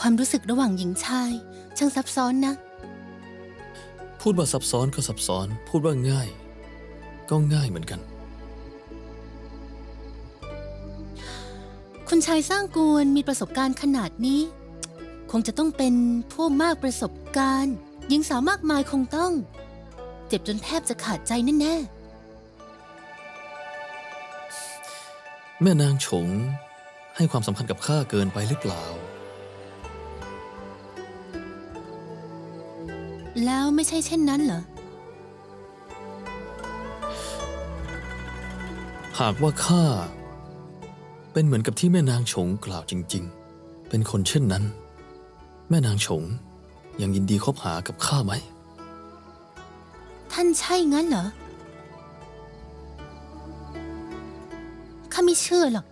ความรู้สึกระหว่างหญิงชาย ช่างซับซ้อนนะ พูดว่าซับซ้อนก็ซับซ้อน พูดว่าง่าย ก็ง่ายเหมือนกัน คุณชายสร้างกวนมีประสบการณ์ขนาดนี้ คงจะต้องเป็นผู้มากประสบการณ์ หญิงสาวมากมายคงต้อง เจ็บจนแทบจะขาดใจแน่แม่นางฉงให้ความสำคัญกับข้าเกินไปหรือเปล่า แล้วไม่ใช่เช่นนั้นเหรอ หากว่าข้าเป็นเหมือนกับที่แม่นางฉงกล่าวจริง ๆ เป็นคนเช่นนั้น แม่นางฉงยังยินดีคบหากับข้าไหม ท่านใช่งั้นเหรอ ข้าไม่เชื่อหรอก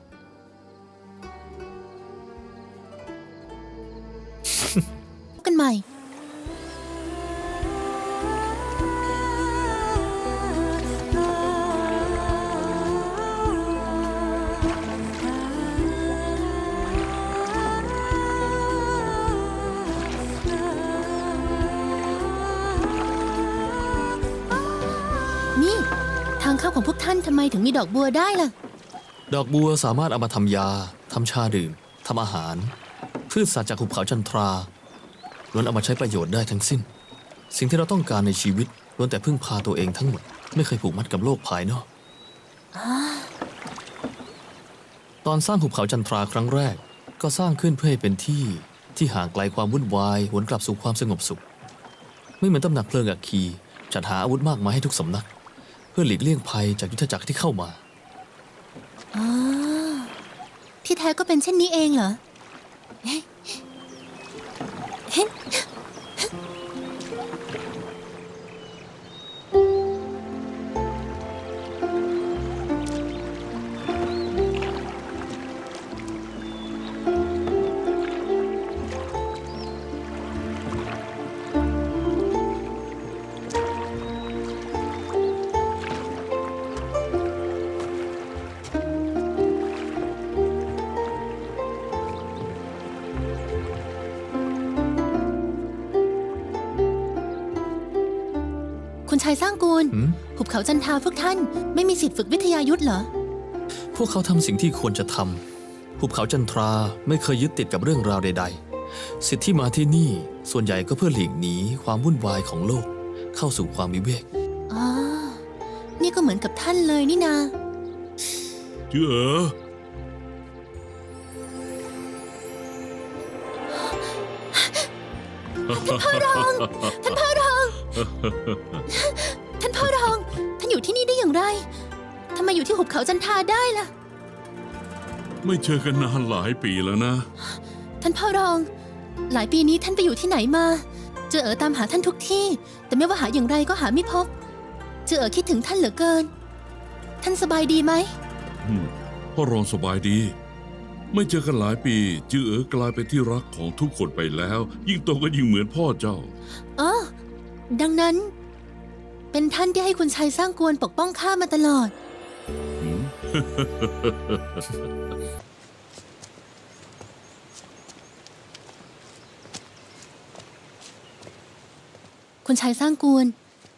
กันใหม่ พวกท่านทำไมถึงมีดอกบัวได้ล่ะ ดอกบัวสามารถเอามาทำยาทำชาดื่มทำอาหาร พืชสัตว์จากหุบเขาจันทราล้วนเอามาใช้ประโยชน์ได้ทั้งสิ้น สิ่งที่เราต้องการในชีวิตล้วนแต่พึ่งพาตัวเองทั้งหมด ไม่เคยผูกมัดกับโลกภายนอกตอนสร้างหุบเขาจันทราครั้งแรก ก็สร้างขึ้นเพื่อให้เป็นที่ที่ห่างไกลความวุ่นวายหวนกลับสู่ความสงบสุข ไม่เหมือนตำหนักเพลิงอัคคีจัดหาอาวุธมากมายให้ทุกสำนัก พื่อหลีกเลี่ยงภัยจากยุทธจักรที่เข้ามาอ๋อที่แท้ก็เป็นเช่นนี้เองเหรอ ชายสร้างกูล หืม หุบเขาจันทราพวกท่าน ไม่มีสิทธิ์ฝึกวิทยายุทธเหรอ พวกเขาทำสิ่งที่ควรจะทำ ภูเขาจันทราไม่เคยยึดติดกับเรื่องราวใด ๆ สิทธิ์ที่มาที่นี่ส่วนใหญ่ก็เพื่อหลีกหนีความวุ่นวายของโลก เข้าสู่ความวิเวก อ๋อ นี่ก็เหมือนกับท่านเลยนี่นาเจือเอ๋อท่านพ่อรอง ท่านอ ยู่ที่นี่ได้อย่างไร ทำไมอยู่ที่หุบเขาจันทราได้ล่ะ ไม่เจอกันนานหลายปีแล้วนะ ท่านพ่อรอง หลายปีนี้ท่านไปอยู่ที่ไหนมา เจอเอ๋อตามหาท่านทุกที่ แต่ไม่ว่าหาอย่างไรก็หาไม่พบ เจอเอ๋อคิดถึงท่านเหลือเกิน ท่านสบายดีไหมอืมพ่อรองสบายดี ไม่เจอกันหลายปี จือเอ๋อกลายเป็นที่รักของทุกคนไปแล้ว ยิ่งโตก็ยิ่งเหมือนพ่อเจ้าอ๋อ ดังนั้น เป็นท่านที่ให้คุณชายสร้างกวนปกป้องข้ามาตลอด คุณชายสร้างกวน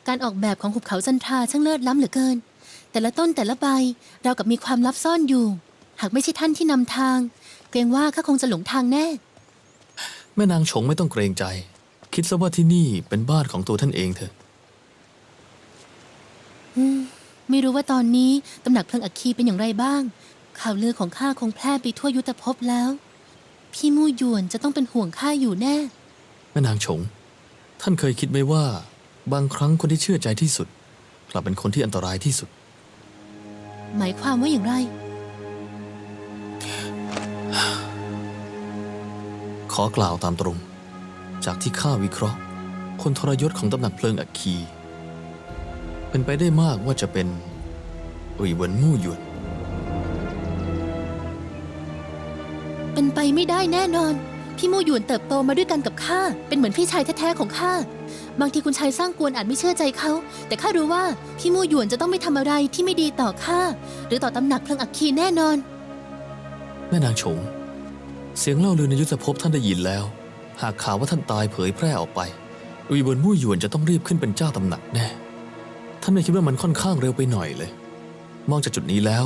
การออกแบบของหุบเขาจันทราช่างเลิศล้ำเหลือเกิน แต่ละต้นแต่ละใบเรากับมีความลับซ่อนอยู่ หากไม่ใช่ท่านที่นำทาง เกรงว่าข้าคงจะหลงทางแน่ แม่นางฉงไม่ต้องเกรงใจ คิดซะว่าที่นี่เป็นบ้านของตัวท่านเองเถอะ อืม ไม่รู้ว่าตอนนี้ตำหนักเพลิงอัคคีเป็นอย่างไรบ้าง ข่าวลือของข้าคงแพร่ไปทั่วยุทธภพแล้ว พี่มู่หยวนจะต้องเป็นห่วงข้าอยู่แน่ แม่นางฉง ท่านเคยคิดไหมว่า บางครั้งคนที่เชื่อใจที่สุด กลับเป็นคนที่อันตรายที่สุด หมายความว่าอย่างไร ขอกล่าวตามตรง จากที่ข้าวิเคราะห์ คนทรยศของตำหนักเพลิงอัคคี เป็นไปได้มากว่าจะเป็นอุยเหวินมู่หยวนเป็นไปไม่ได้แน่นอน พี่มู่หยวนเติบโตมาด้วยกันกับข้าเป็นเหมือนพี่ชายแท้ๆของข้าบางทีคุณชายสร้างกวนอาจไม่เชื่อใจเขา แต่ข้ารู้ว่าพี่มู่หยวนจะต้องไม่ทำอะไรที่ไม่ดีต่อข้าหรือต่อตำหนักเพลิงอัคคีแน่นอน แม่นางฉง เสียงเล่าลือในยุทธภพท่านได้ยินแล้ว หากข่าวว่าท่านตายเผยแพร่ออกไปอุยเวินมู่หยวนจะต้องรีบขึ้นเป็นเจ้าตำหนักแน่ ท่านไม่คิดว่ามันค่อนข้างเร็วไปหน่อยเลย มองจากจุดนี้แล้ว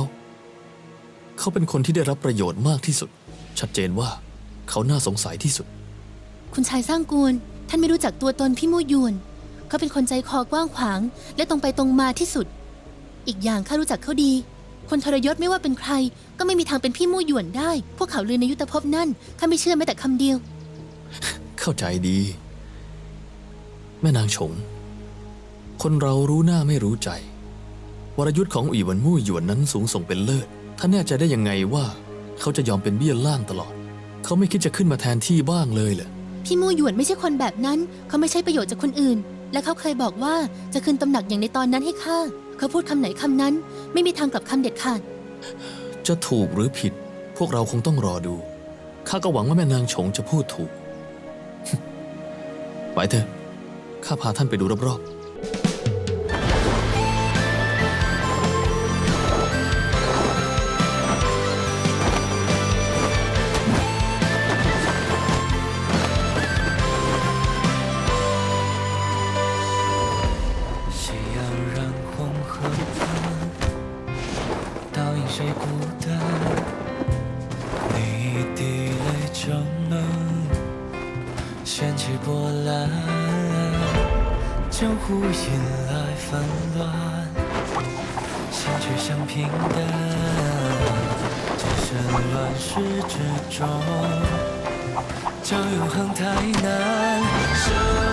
เขาเป็นคนที่ได้รับประโยชน์มากที่สุด ชัดเจนว่าเขาน่าสงสัยที่สุด คุณชายสร้างกวนท่านไม่รู้จักตัวตนพี่มู่หยวน เขาเป็นคนใจคอกว้างขวาง และตรงไปตรงมาที่สุด อีกอย่างข้ารู้จักเขาดี คนทรยศไม่ว่าเป็นใคร ก็ไม่มีทางเป็นพี่มู่หยวนได้ พวกเขาลือในยุทธภพนั่นข้าไม่เชื่อแม้แต่คำเดียว เข้าใจดี แม่นางฉง คนเรารู้หน้าไม่รู้ใจ วรยุทธ์ของอุ๋ยหวันมู่หยวนนั้นสูงส่งเป็นเลิศท่านแน่ใจได้ยังไงว่าเขาจะยอมเป็นเบี้ยล่างตลอด เขาไม่คิดจะขึ้นมาแทนที่บ้างเลยเหรอพี่มู่หยวนไม่ใช่คนแบบนั้น เขาไม่ใช่ประโยชน์จากคนอื่น และเขาเคยบอกว่าจะคืนตำหนักอย่างในตอนนั้นให้ข้าเขาพูดคำไหนคำนั้น ไม่มีทางกลับคำเด็ดขาดจะถูกหรือผิด พวกเราคงต้องรอดู ข้าก็หวังว่าแม่นางฉงจะพูดถูก ไปเถอะ ข้าพาท่านไปดูรอบๆ 江湖引来纷乱，心却像平淡。置身乱世之中，叫永恒太难。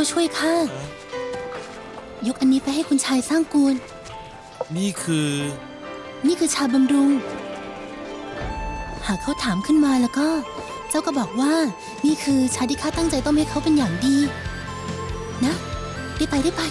าช่วยข้ายกอันนี้ไปให้คุณชายสร้างกูล นี่คือ นี่คือชาบำรุง หากเขาถามขึ้นมาแล้วก็ เจ้าก็บอกว่า นี่คือชาที่ข้าตั้งใจต้มให้เขาเป็นอย่างดี นะได้ไปได้ไป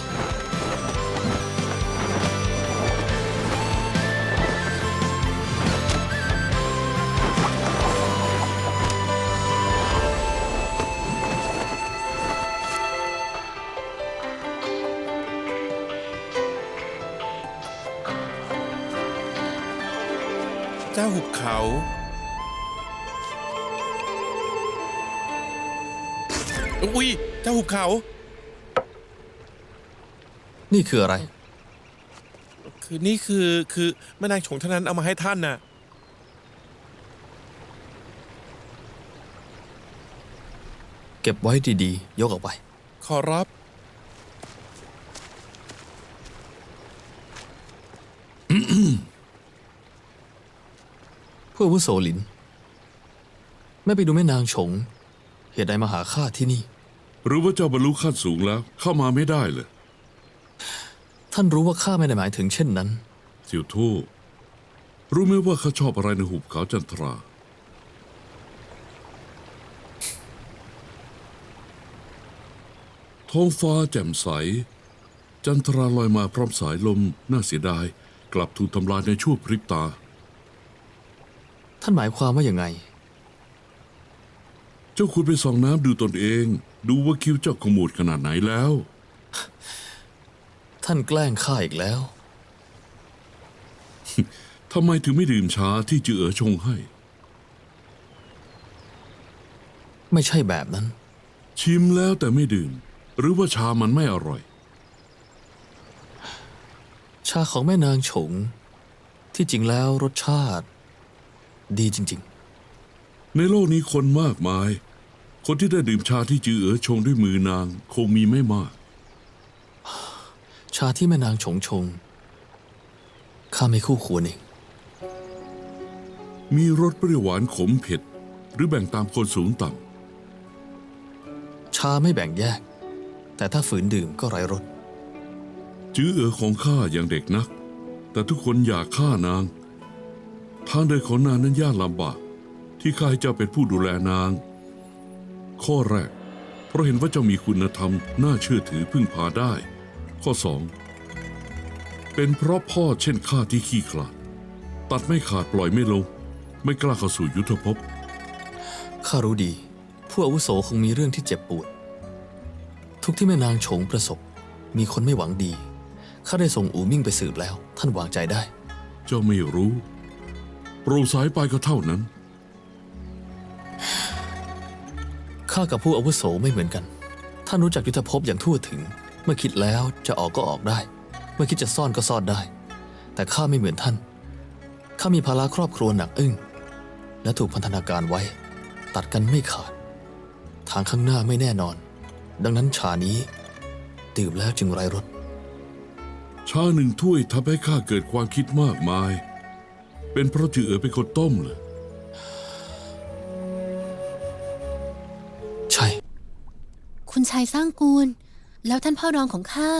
เจ้าหุบเขา อุ้ย เจ้าหุบเขา นี่คืออะไร คือนี่คือคือแม่นางฉงเท่านั้นเอามาให้ท่านน่ะ เก็บไว้ดีๆ ยกออกไป ขอรับ เพื่ออาวุโสหลินไม่ไปดูแม่นางฉง เหตุใดมาหาข้าที่นี่ หรือว่าเจ้าบรรลุขั้นสูงแล้วเข้ามาไม่ได้เลยท่านรู้ว่าข้าไม่ได้หมายถึงเช่นนั้น เสี่ยวทู่รู้ไหมว่าเขาชอบอะไรในหุบเขาจันทรา ท้องฟ้าแจ่มใส จันทราลอยมาพร้อมสายลมน่าเสียดาย กลับถูกทำลายในชั่วพริบตา ท่านหมายความว่าอย่างไง เจ้าควรไปส่องน้ำดูตนเอง ดูว่าคิ้วเจ้าขมวดขนาดไหนแล้ว ท่านแกล้งข้าอีกแล้ว ทำไมถึงไม่ดื่มชาที่จือเอ๋อชงให้ ไม่ใช่แบบนั้น ชิมแล้วแต่ไม่ดื่ม หรือว่าชามันไม่อร่อย ชาของแม่นางฉง ที่จริงแล้วรสชาติ ดีจริง ในโลกนี้คนมากมาย คนที่ได้ดื่มชาที่จือเอ๋อชงด้วยมือนาง คงมีไม่มาก ๆ ชาที่แม่นางฉงชง ข้าไม่คู่ควรเอง มีรสเปรี้ยวหวานขมเผ็ด หรือแบ่งตามคนสูงต่ชาไม่แบ่งแยก แต่ถ้าฝืนดื่มก็ไร้รสำจือเอ๋อของข้ายังเด็กนัก แต่ทุกคนอยากฆ่านาง ทางเดินของนางนั้นยากลำบากที่ข้าให้เจ้าเป็นผู้ดูแลนาง ข้อแรก เพราะเห็นว่าเจ้ามีคุณธรรม น่าเชื่อถือพึ่งพาได้ ข้อสองเป็นเพราะพ่อเช่นข้าที่ขี้ขลาดตัดไม่ขาดปล่อยไม่ลง ไม่กล้าเข้าสู่ยุทธภพข้ารู้ดี ผู้อาวุโสคงมีเรื่องที่เจ็บปวด ทุกที่แม่นางโฉงประสบ มีคนไม่หวังดีข้าได้ส่งอูมิ่งไปสืบแล้ว ท่านวางใจได้ เจ้าไม่รู้ ปร่สายไปก็เท่านั้น ข้ากับผู้อาวุโสไม่เหมือนกัน ท่านรู้จักยุทธภพอย่างทั่วถึง เมื่อคิดแล้วจะออกก็ออกได้ เมื่อคิดจะซ่อนก็ซ่อนได้ แต่ข้าไม่เหมือนท่าน ข้ามีภาระครอบครัวหนักอึ้ง และถูกพันธนาการไว้ ตัดกันไม่ขาด ทางข้างหน้าไม่แน่นอน ดังนั้นชานี้ตื่มแล้วจึงไรรสชาหนึ่งถ้วยทำให้ข้าเกิดความคิดมากมาย เป็นเพราะจือเอ๋อเป็นคนต้มเหรอใช่ คุณชายสร้างกูล แล้วท่านพ่อรองของข้า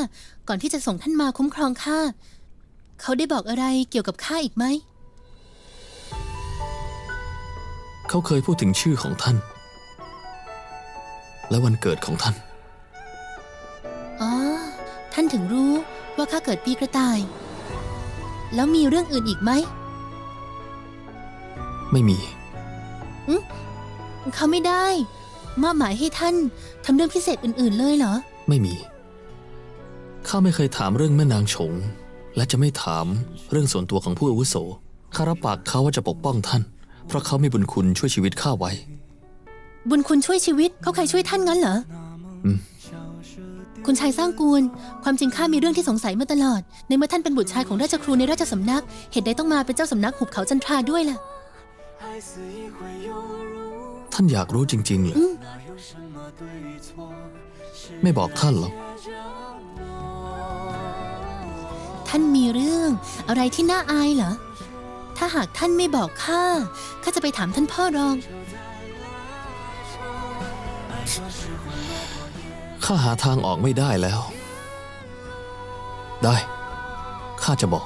ก่อนที่จะส่งท่านมาคุ้มครองข้า เขาได้บอกอะไรเกี่ยวกับข้าอีกไหม เขาเคยพูดถึงชื่อของท่าน และวันเกิดของท่าน อ๋อ ท่านถึงรู้ว่าข้าเกิดปีกระต่าย แล้วมีเรื่องอื่นอีกไหม ไม่มี เขาไม่ได้ มอบหมายให้ท่านทำเรื่องพิเศษอื่นๆเลยเหรอ ไม่มี ข้าไม่เคยถามเรื่องแม่นางฉง และจะไม่ถามเรื่องส่วนตัวของผู้อาวุโส ข้ารับปากเขาว่าจะปกป้องท่าน เพราะเขามีบุญคุณช่วยชีวิตข้าไว้ บุญคุณช่วยชีวิตเขาใครช่วยท่านงั้นเหรออคุณชายสร้างกูล ความจริงข้ามีเรื่องที่สงสัยมาตลอด ในเมื่อท่านเป็นบุตรชายของราชครูในราชสำนัก เหตุใดต้องมาเป็นเจ้าสำนักหุบเขาจันทราด้วยล่ะ ท่านอยากรู้จริงๆเหรอไม่บอกท่านหรอกท่านมีเรื่องอะไรที่น่าอายเหรอ ถ้าหากท่านไม่บอกข้า ข้าจะไปถามท่านพ่อรอง ข้าหาทางออกไม่ได้แล้ว ได้ ข้าจะบอก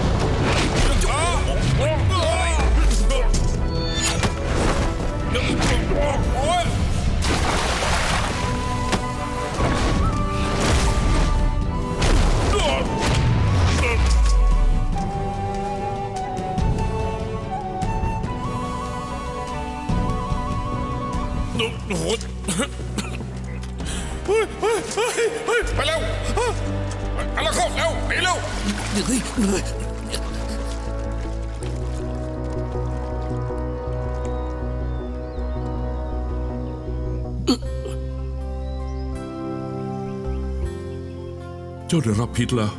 เจ้าได้รับพิษแล้ว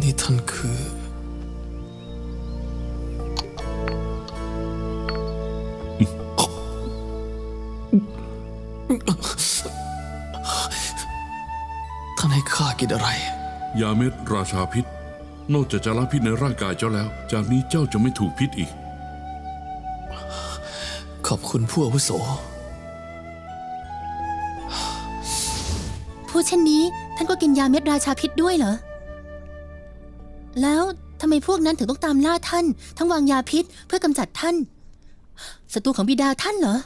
นี่ท่านคือ ท่านให้ข้ากินอะไร ยาเม็ดราชาพิษ นอกจากจะละพิษในร่างกายเจ้าแล้ว จากนี้เจ้าจะไม่ถูกพิษอีก ขอบคุณผู้อาวุโส พูดเช่นนี้ ท่านก็กินยาเม็ดราชาพิษด้วยเหรอ แล้วทำไมพวกนั้นถึงต้องตามล่าท่าน ทั้งวางยาพิษเพื่อกำจัดท่าน ศัตรูของบิดาท่านเหรอ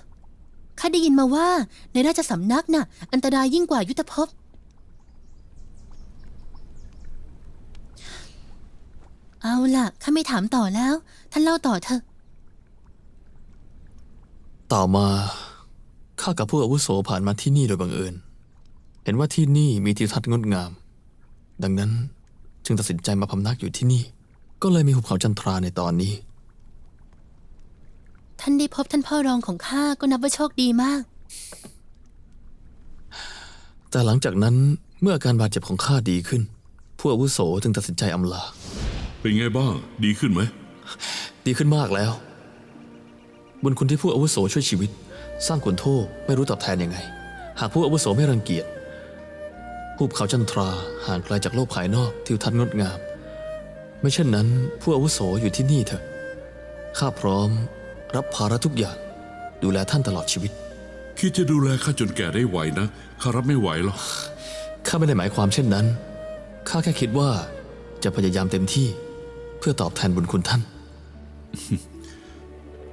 ข้าได้ยินมาว่าในราชสำนักน่ะ อันตรายยิ่งกว่ายุทธภพ เอาล่ะ ข้าไม่ถามต่อแล้ว ท่านเล่าต่อเถอะ ต่อมาข้ากับผู้อาวุโสผ่านมาที่นี่โดยบังเอิญ ห็นว่าที่นี่มีทิวทัศน์งดงาม ดังนั้นจึงตัดสินใจมาพำนักอยู่ที่นี่ ก็เลยมีหุบเขาจันทราในตอนนี้ ท่านได้พบท่านพ่อรองของข้าก็นับว่าโชคดีมาก แต่หลังจากนั้นเมื่ออาการบาดเจ็บของข้าดีขึ้น ผู้อาวุโสจึงตัดสินใจอำลา เป็นไงบ้าง ดีขึ้นไหม ดีขึ้นมากแล้ว บุญคุณที่ผู้อาวุโสช่วยชีวิต สร้างขุนโทษไม่รู้ตอบแทนยังไง หากผู้อาวุโสไม่รังเกียจ หุบเขาจันทราห่างไกลจากโลกภายนอกทิวทัศน์งดงาม ไม่เช่นนั้น ผู้อาวุโสอยู่ที่นี่เถอะ ข้าพร้อม รับภาระทุกอย่าง ดูแลท่านตลอดชีวิต คิดจะดูแลข้าจนแก่ได้ไหวนะข้ารับไม่ไหวหรอกข้าไม่ได้หมายความเช่นนั้น ข้าแค่คิดว่าจะพยายามเต็มที่เพื่อตอบแทนบุญคุณท่าน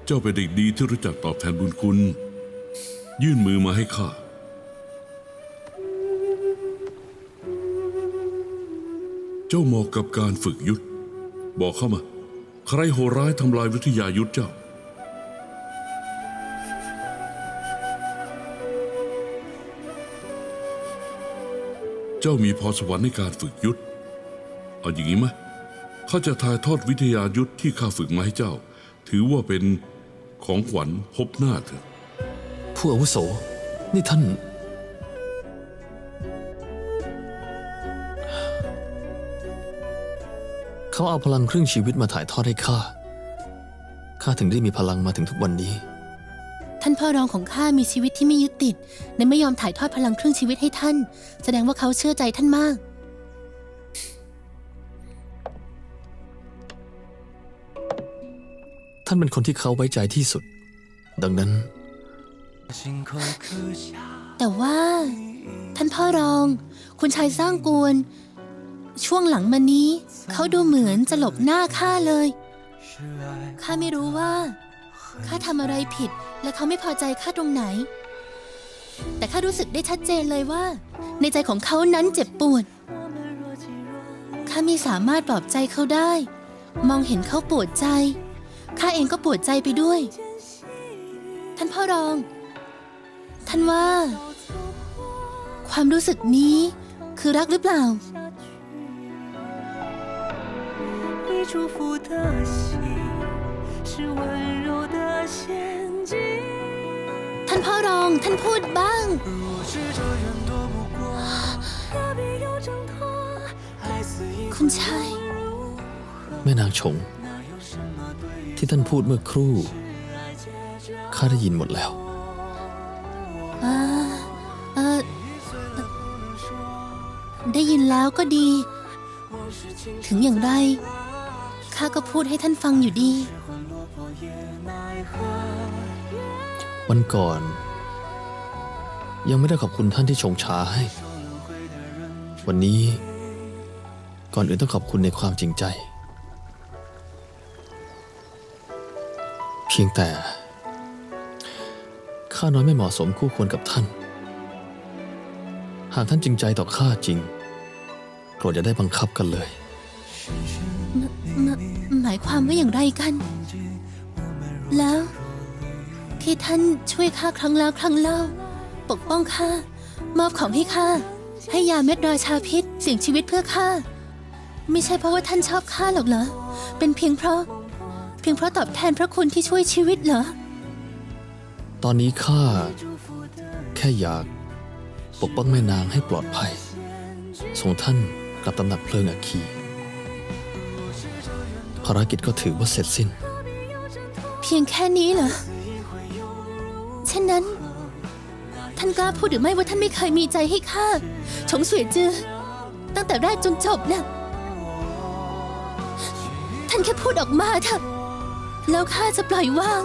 เจ้าเป็นเด็กดีที่รู้จักตอบแทนบุญคุณ ยื่นมือมาให้ข้า เจ้าเหมาะกับการฝึกยุทธ บอกเข้ามา ใครโหร้ายทำลายวิทยายุทธเจ้า เจ้ามีพรสวรรค์ในการฝึกยุทธ เอาอย่างนี้ไหมข้าจะถ่ายทอดวิทยายุทธที่ข้าฝึกมาให้เจ้า ถือว่าเป็นของขวัญพบหน้าเถอะผู้อาวุโส นี่ท่าน เขาเอาพลังครึ่งชีวิตมาถ่ายทอดให้ข้า ข้าถึงได้มีพลังมาถึงทุกวันนี้ ท่านพ่อรองของข้ามีชีวิตที่ไม่ยึดติดและไม่ยอมถ่ายทอดพลังครึ่งชีวิตให้ท่าน แสดงว่าเขาเชื่อใจท่านมาก ท่านเป็นคนที่เขาไว้ใจที่สุด ดังนั้น แต่ว่า ท่านพ่อรอง คุณชายสร้างกวน ช่วงหลังมานี้ เขาดูเหมือนจะหลบหน้าข้าเลย ข้าไม่รู้ว่า ข้าทำอะไรผิดและเขาไม่พอใจข้าตรงไหน แต่ข้ารู้สึกได้ชัดเจนเลยว่า ในใจของเขานั้นเจ็บปวด ข้าไม่สามารถปลอบใจเขาได้ มองเห็นเขาปวดใจ ข้าเองก็ปวดใจไปด้วย ท่านพ่อรอง ท่านว่า ความรู้สึกนี้คือรักหรือเปล่า 祝福的心是温柔的陷阱。 ท่านพ่อรอง ท่านพูดบ้าง 若是这样躲不过，何必要挣脱？爱似一 คุณชาย แม่นางชง 哪有什么对 ที่ท่านพูดเมื่อครู่ ข้าได้ยินหมดแล้ว อ่าเออได้ยินแล้วก็ดี ถึงอย่างไร ข้าก็พูดให้ท่านฟังอยู่ดี วันก่อน ยังไม่ได้ขอบคุณท่านที่ชงชาให้ วันนี้ ก่อนอื่นต้องขอบคุณในความจริงใจ เพียงแต่ข้าน้อยไม่เหมาะสมคู่ควรกับท่าน หากท่านจริงใจต่อข้าจริงโปรดอย่าได้บังคับกันเลยายความว่าอย่างไรกัน แล้ว ที่ท่านช่วยข้าครั้งแล้วครั้งเล่า ปกป้องข้ามอบของให้ข้าให้ยาเม็ดราชาพิษเสี่ยงชีวิตเพื่อข้าไม่ใช่เพราะว่าท่านชอบข้าหรอกเหรอ เป็นเพียงเพราะ เพียงเพราะตอบแทนพระคุณที่ช่วยชีวิตเหรอ ตอนนี้ข้าแค่อยากปกป้องแม่นางให้ปลอดภัยส่งท่านกลับตำหนักเพลิงอัคคี ภารกิจก็ถือว่าเสร็จสิ้น เพียงแค่นี้เหรอเช่นนั้น ท่านกล้าพูดหรือไม่ว่าท่านไม่เคยมีใจให้ข้าชงสวยจือ ตั้งแต่แรกจนจบนะ่ะท่านแค่พูดออกมาเถอะแล้วข้าจะปล่อยวาง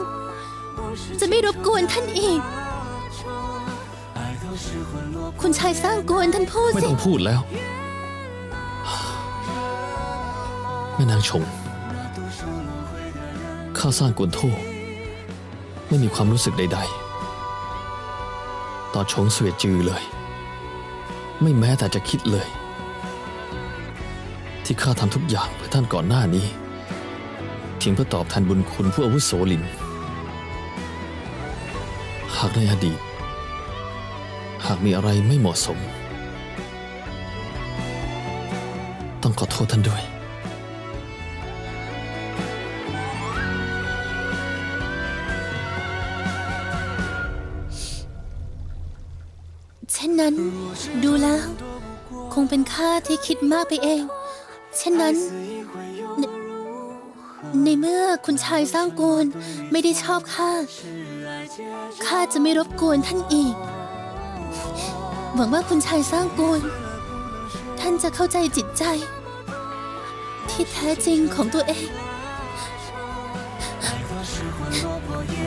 จะไม่รบกวนท่านอีก คุณชายสร้างกวนท่านพูดไม่ต้องพูดแล้ว แม่นางชง ข้าสร้างกวนโทไม่มีความรู้สึกใด ๆ ต่อชงเสวียจือเลย ไม่แม้แต่จะคิดเลย ที่ข้าทำทุกอย่างเพื่อท่านก่อนหน้านี้เพียงเพื่อตอบแทนบุญคุณผู้อาวุโสลิน หากในอดีต หากมีอะไรไม่เหมาะสม ต้องขอโทษท่านด้วย ดูแล้ว คงเป็นข้าที่คิดมากไปเอง เช่นนั้น ในในเมื่อคุณชายสร้างกวนไม่ได้ชอบข้า ข้าจะไม่รบกวนท่านอีก หวังว่าคุณชายสร้างกวนท่านจะเข้าใจจิตใจ ท ที่แท้จริงของตัวเอง 太多失魂落魄也